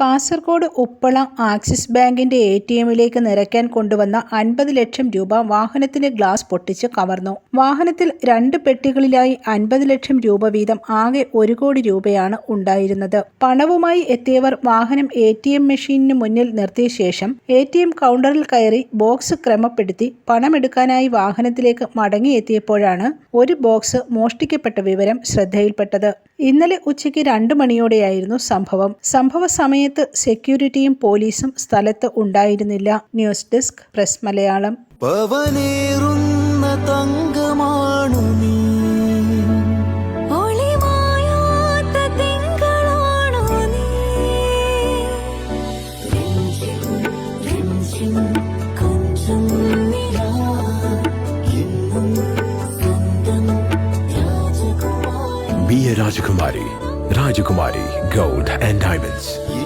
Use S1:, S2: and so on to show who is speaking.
S1: Kasaragod Uppala Axis ബാങ്കിന്റെ A T എമ്മിലേക്ക് നിറയ്ക്കാൻ കൊണ്ടുവന്ന അൻപത് ലക്ഷം രൂപ വാഹനത്തിന്റെ ഗ്ലാസ് പൊട്ടിച്ച് കവർന്നു. വാഹനത്തിൽ രണ്ട് പെട്ടികളിലായി അൻപത് ലക്ഷം രൂപ വീതം ആകെ ഒരു കോടി രൂപയാണ് ഉണ്ടായിരുന്നത്. പണവുമായി എത്തിയവർ വാഹനം എ ടി എം മെഷീനിന് മുന്നിൽ നിർത്തിയ ശേഷം എ ടി എം കൗണ്ടറിൽ കയറി ബോക്സ് ക്രമപ്പെടുത്തി പണമെടുക്കാനായി വാഹനത്തിലേക്ക് മടങ്ങിയെത്തിയപ്പോഴാണ് ഒരു ബോക്സ് മോഷ്ടിക്കപ്പെട്ട വിവരം ശ്രദ്ധയിൽപ്പെട്ടത്. ഇന്നലെ ഉച്ചയ്ക്ക് രണ്ട് മണിയോടെയായിരുന്നു സംഭവം. സംഭവ സമയത്ത് സെക്യൂരിറ്റിയും പോലീസും സ്ഥലത്ത് ഉണ്ടായിരുന്നില്ല ന്യൂസ് ഡെസ്ക് പ്രസ് മലയാളം
S2: രാജകുമാരി തങ്കമാണു നീ
S3: Be a Rajakumari. Rajakumari Gold and Diamonds.